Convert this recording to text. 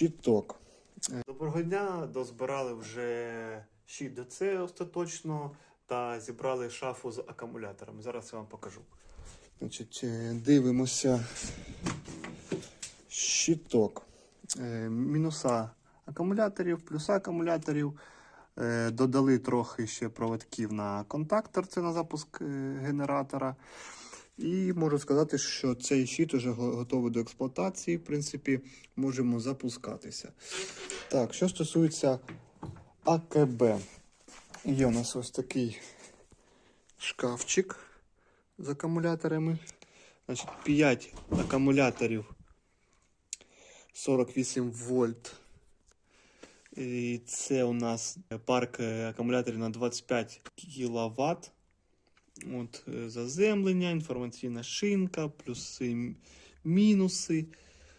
щиток. Доброго дня, дозбирали вже щит ДЦ остаточно та зібрали шафу з акумуляторами. Зараз я вам покажу. Значить, е, дивимося щиток. Е, Мінуса акумуляторів, плюса акумуляторів. Е, Додали трохи ще проводків на контактор, це на запуск генератора. І можу сказати, що цей щит го- готовий до експлуатації. В принципі, можемо запускатися. Так, що стосується АКБ. Є у нас ось такий шкафчик з акумуляторами. Значить, 5 акумуляторів 48 вольт. І це у нас парк акумуляторів на 25 кВт. От, е, заземлення, інформаційна шинка, плюси, мінуси.